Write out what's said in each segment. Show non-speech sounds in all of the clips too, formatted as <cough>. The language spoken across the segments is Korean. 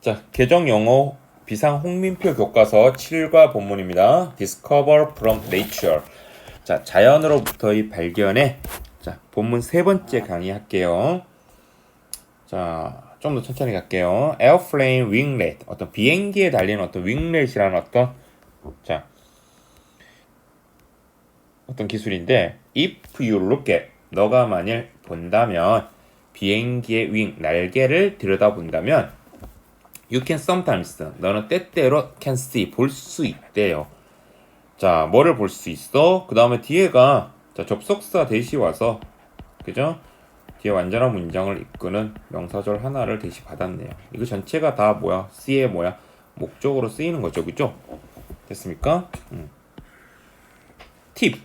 자, 개정 영어 비상 홍민표 교과서 7과 본문입니다. Discover from Nature. 자, 자연으로부터의 발견에 자, 본문 세 번째 강의 할게요. 자, 좀 더 천천히 갈게요. Airplane winglet. 어떤 비행기에 달리는 어떤 winglet이라는 어떤 자, 어떤 기술인데 if you look at 너가 만일 본다면 비행기의 윙 날개를 들여다본다면 you can sometimes 너는 때때로 can see 볼 수 있대요. 자, 뭐를 볼 수 있어? 그 다음에 뒤에가 자, 접속사 대시 와서 그죠? 뒤에 완전한 문장을 이끄는 명사절 하나를 대시 받았네요. 이거 전체가 다 뭐야? C의 뭐야? 목적으로 쓰이는 거죠, 그죠? 됐습니까? 음. 팁.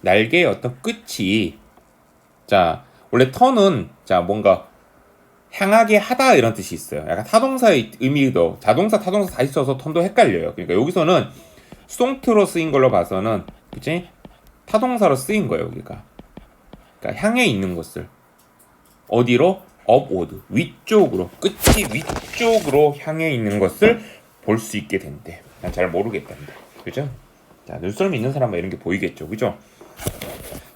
날개의 어떤 끝이 자 원래 턴은 자 뭔가 향하게 하다 이런 뜻이 있어요. 약간 타동사의 의미도 자동사 타동사 다 있어서 턴도 헷갈려요. 그러니까 여기서는 수동태로 쓰인 걸로 봐서는 그치 타동사로 쓰인 거예요 여기가. 그러니까 향해 있는 것을 어디로 upward 위쪽으로 끝이 위쪽으로 향해 있는 것을 볼 수 있게 된대. 난 잘 모르겠단데. 그죠? 자 눈썰미 있는 사람은 이런 게 보이겠죠, 그죠?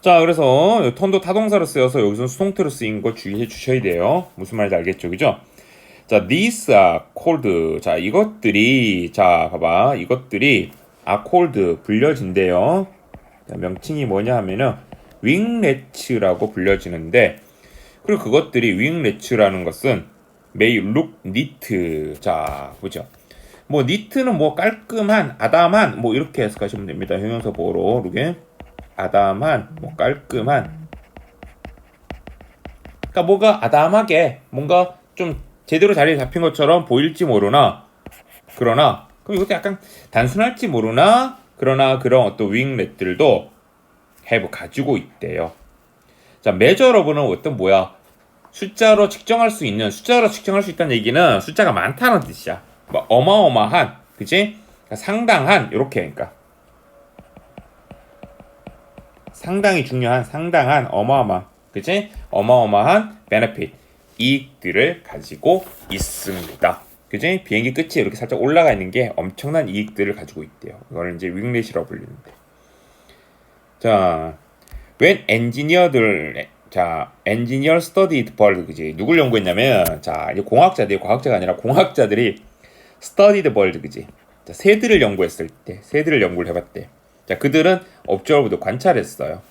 자, 그래서 턴도 타동사로 쓰여서 여기서 수동태로 쓰인 거 주의해 주셔야 돼요. 무슨 말인지 알겠죠, 그죠? 자, these are called. 자, 이것들이 자, 봐봐, 이것들이 are called 불려진대요. 자, 명칭이 뭐냐 하면은 윙레츠라고 불려지는데, 그리고 그것들이 윙레츠라는 것은 may look neat. 자, 보죠. 뭐 니트는 뭐 깔끔한, 아담한 뭐 이렇게 해석하시면 됩니다. 형용사 보호로 룩에 아담한, 뭐 깔끔한. 그러니까 뭐가 아담하게 뭔가 좀 제대로 자리에 잡힌 것처럼 보일지 모르나 그러나 그럼 이것도 약간 단순할지 모르나 그러나 그런 어떤 윙렛들도 have 가지고 있대요. 자, 메저러브는 어떤 뭐야? 숫자로 측정할 수 있는 숫자로 측정할 수 있다는 얘기는 숫자가 많다는 뜻이야. 뭐 어마어마한, 그지? 그러니까 상당한 이렇게 그러니까 상당히 중요한, 상당한 어마어마, 그지? 어마어마한 benefit 이익들을 가지고 있습니다. 그지? 비행기 끝이 이렇게 살짝 올라가 있는 게 엄청난 이익들을 가지고 있대요. 이거는 이제 윙렛이라고 불리는데. 자, when 엔지니어들 자, 엔지니어 studied 그지? 누굴 연구했냐면 자, 이제 공학자들이 과학자가 아니라 공학자들이 studied 그지? 자, 새들을 연구했을 때, 새들을 연구를 해봤대. 자, 그들은 observed 관찰했어요.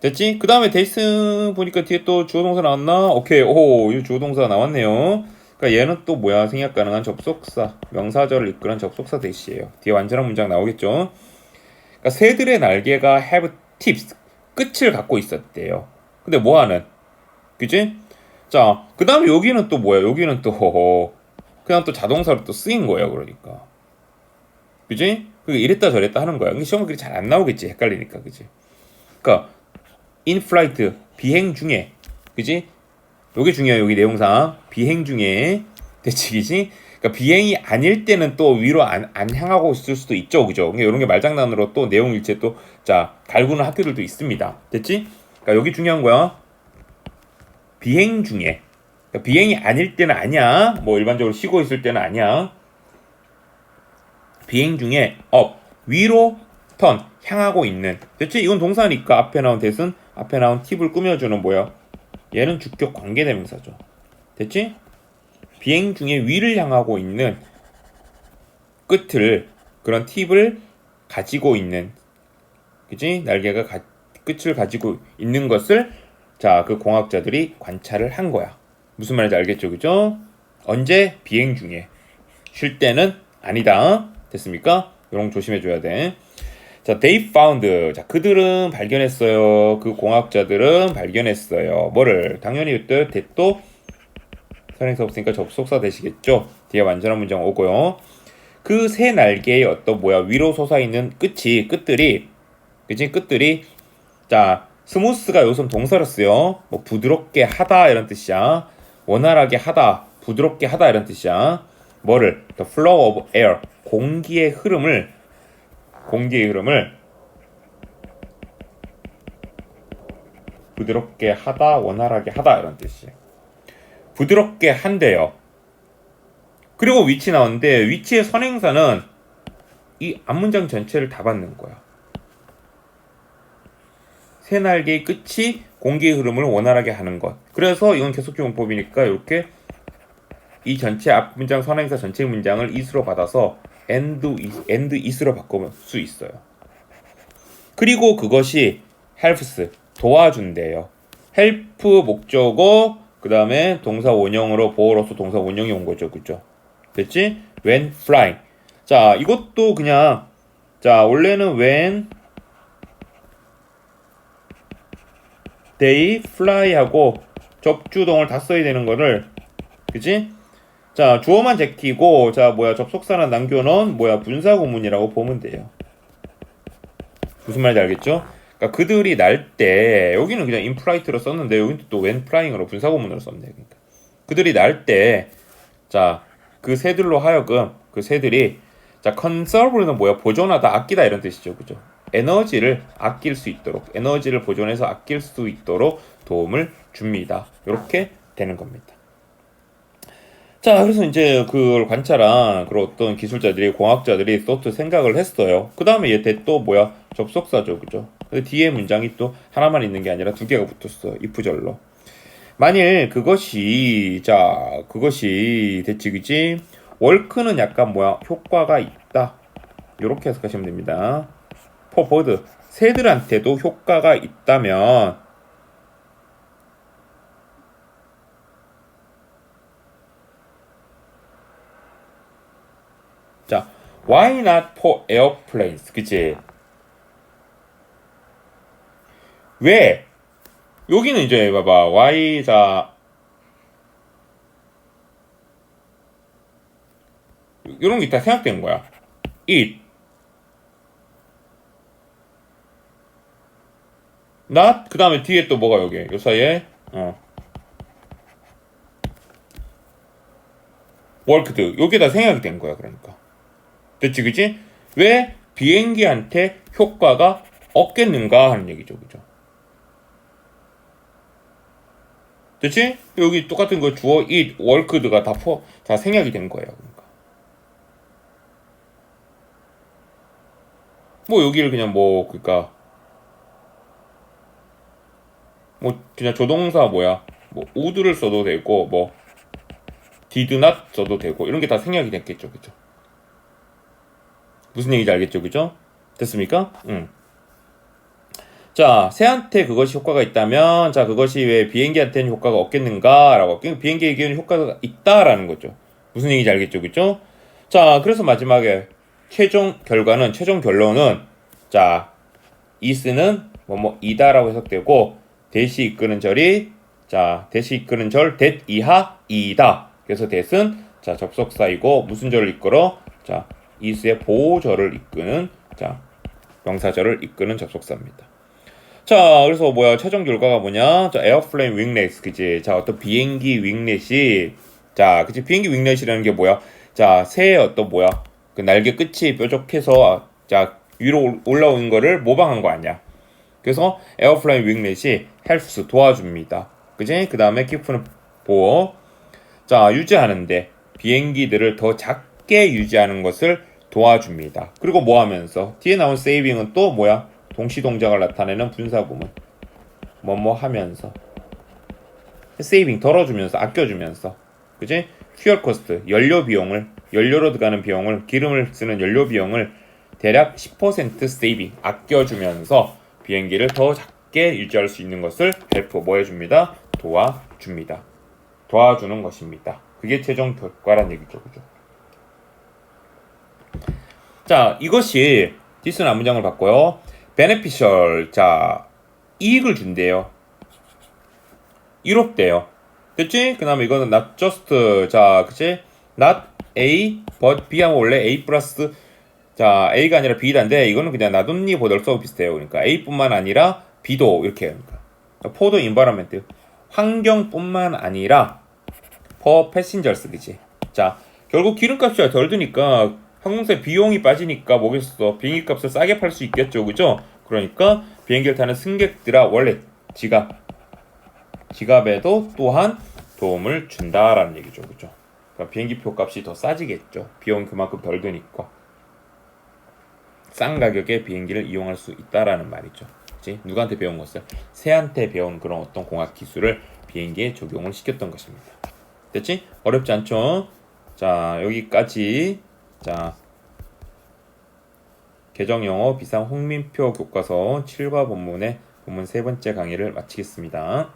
됐지? 그 다음에 데이스 보니까 뒤에 또 주어동사 나왔나? 오케이, 오, 이 주어동사 나왔네요. 그러니까 얘는 또 뭐야? 생략 가능한 접속사, 명사절을 이끄는 접속사 대시예요. 뒤에 완전한 문장 나오겠죠? 그러니까 새들의 날개가 have tips, 끝을 갖고 있었대요. 근데 뭐 하는? 그지? 자, 그 다음에 여기는 또 뭐야? 여기는 또 <laughs> 그냥 또 자동사로 또 쓰인 거예요. 그러니까. 그지? 그게 이랬다 저랬다 하는 거야. 시험에 그게 잘안 나오겠지. 헷갈리니까. 그지? 그러니까 in flight 비행 중에 그지? 요게 중요해. 여기 내용상 비행 중에 대치기지? 그러니까 비행이 아닐 때는 또 위로 안, 안 향하고 있을 수도 있죠. 그죠? 그러니까 이런 게 말장난으로 또 내용 일체 또 자, 갈구는 학교들도 있습니다. 됐지? 그러니까 여기 중요한 거야. 비행 중에 그러니까 비행이 아닐 때는 아니야. 뭐 일반적으로 쉬고 있을 때는 아니야. 비행 중에 업 위로 턴 향하고 있는. 대체 이건 동사니까 앞에 나온 대은 앞에 나온 팁을 꾸며주는 뭐야? 얘는 주격 관계대명사죠. 됐지? 비행 중에 위를 향하고 있는 끝을 그런 팁을 가지고 있는 그지 날개가 가, 끝을 가지고 있는 것을 자 그 공학자들이 관찰을 한 거야. 무슨 말인지 알겠죠? 그죠? 언제? 비행 중에. 쉴 때는 아니다 됐습니까? 이런 거 조심해 줘야 돼. 자, they found. 자, 그들은 발견했어요. 그 공학자들은 발견했어요. 뭐를? 당연히 또 대또 선행사 없으니까 접속사 되시겠죠? 뒤에 완전한 문장 오고요. 그 새 날개의 어떤 뭐야 위로 솟아있는 끝이 끝들이 그지 끝들이 자 스무스가 요즘 동사로 쓰요. 뭐 부드럽게 하다 이런 뜻이야. 원활하게 하다, 부드럽게 하다 이런 뜻이야. 뭐를? The flow of air 공기의 흐름을 공기의 흐름을 부드럽게 하다 원활하게 하다 이런 뜻이에요. 부드럽게 한대요. 그리고 위치 나오는데 위치의 선행사는 이 앞문장 전체를 다 받는 거야. 새 날개의 끝이 공기의 흐름을 원활하게 하는 것. 그래서 이건 계속적 용법이니까 이렇게 이 전체 앞 문장 선행사 전체 문장을 is로 받아서 and, is, and is로 바꿔볼 수 있어요. 그리고 그것이 helps 도와준대요. help 목적어 그 다음에 동사 원형으로 보어로서 동사 원형이 온 거죠, 그죠? 됐지? when flying. 자, 이것도 그냥 자 원래는 when they fly 하고 접주동을 다 써야 되는 거를 그지? 자 주어만 제끼고 자 뭐야 접속사나 남겨놓은 뭐야 분사구문이라고 보면 돼요. 무슨 말인지 알겠죠? 그러니까 그들이 날 때 여기는 그냥 인프라이트로 썼는데 여기는 또 flying으로 분사구문으로 썼네. 그러니까 그들이 날 때 자 그 새들로 하여금 그 새들이 자 conserve는 뭐야 보존하다 아끼다 이런 뜻이죠, 그죠? 에너지를 아낄 수 있도록 에너지를 보존해서 아낄 수 있도록 도움을 줍니다. 이렇게 되는 겁니다. 자, 그래서 이제 그걸 관찰한 그런 어떤 기술자들이 공학자들이 또, 또 생각을 했어요. 그 다음에 얘 또 뭐야 접속사죠, 그죠? 근데 뒤에 문장이 또 하나만 있는 게 아니라 두 개가 붙었어, 이프절로. 만일 그것이 자 그것이 됐지 그지 월크는 약간 뭐야 효과가 있다 이렇게 해석하시면 됩니다. 포버드 새들한테도 효과가 있다면 자 why not for airplanes? 그치? 왜? 여기는 이제 봐봐. Y 자 이런 게 다 생각된 거야. it not 그 다음에 뒤에 또 뭐가 여기? 요 사이에? 어. Worked. 여기 다 생각이 된 거야 그러니까 됐지 그지 왜 비행기한테 효과가 없겠는가 하는 얘기죠 그죠? 됐지? 여기 똑같은 거 주어 it worked가 다, 포, 다 생략이 된 거예요 그러니까. 뭐 여기를 그냥 뭐 그니까. 뭐 그냥 조동사 뭐야? 뭐 woul드를 써도 되고 뭐 did not 써도 되고 이런 게 다 생략이 됐겠죠 그죠 무슨 얘기인지 알겠죠? 그죠? 됐습니까? 응. 자 새한테 그것이 효과가 있다면 자 그것이 왜 비행기한테는 효과가 없겠는가? 라고 비행기에게는 효과가 있다라는 거죠. 무슨 얘기인지 알겠죠? 그죠? 자 그래서 마지막에 최종 결과는 최종 결론은 자 이스는 뭐뭐 이다라고 해석되고 대시 이끄는 절이 자 대시 이끄는 절 대 이하 이다. 그래서 대은 자 접속사이고 무슨 절을 이끌어? 자 이스의 보호절을 이끄는 자 명사절을 이끄는 접속사입니다. 자 그래서 뭐야 최종 결과가 뭐냐 자 에어플레인 윙렛 그지 자 어떤 비행기 윙렛이 자 그치 비행기 윙렛이라는 게 뭐야 자 새의 어떤 뭐야 그 날개 끝이 뾰족해서 자 위로 올라오는 거를 모방한 거 아니야 그래서 에어플라인 윙렛이 헬프스 도와줍니다. 그지? 그 다음에 키프는 보호. 자, 유지하는데 비행기들을 더 작게 유지하는 것을 도와줍니다. 그리고 뭐 하면서? 뒤에 나온 세이빙은 또 뭐야? 동시 동작을 나타내는 분사구문. 뭐뭐 하면서. 세이빙 덜어주면서, 아껴주면서. 그지? 퓨얼 코스트, 연료 비용을, 연료로 들어가는 비용을, 기름을 쓰는 연료 비용을 대략 10% 세이빙, 아껴주면서 비행기를 더 작게 유지할 수 있는 것을 헬프 뭐 해줍니다? 도와줍니다. 도와주는 것입니다. 그게 최종 결과란 얘기죠. 그죠? 자, 이것이 디스는 앞문장을 바꿔요. beneficial. 자, 이익을 준대요. 이롭대요. 됐지? 그 다음에 이거는 not just. 자, 그치? not A, but B 하면 원래 A 플러스 자, A가 아니라 B다인데 이거는 그냥 나돈니 보덜서 비슷해요. 그러니까 A뿐만 아니라 B도 이렇게 그러니까 포도 인바라멘트 환경뿐만 아니라 퍼 패신저스 그지. 자, 결국 기름값이 덜 드니까 항공사 비용이 빠지니까 뭐겠어. 비행기 값을 싸게 팔 수 있겠죠. 그죠? 그러니까 비행기를 타는 승객들아 원래 지갑 지갑에도 또한 도움을 준다라는 얘기죠. 그죠? 그러니까 비행기표 값이 더 싸지겠죠. 비용 그만큼 덜 드니까 싼 가격에 비행기를 이용할 수 있다라는 말이죠. 그치? 누구한테 배운 것을 새한테 배운 그런 어떤 공학 기술을 비행기에 적용을 시켰던 것입니다. 됐지? 어렵지 않죠? 자 여기까지 자 개정 영어 비상 홍민표 교과서 7과 본문의 본문 세 번째 강의를 마치겠습니다.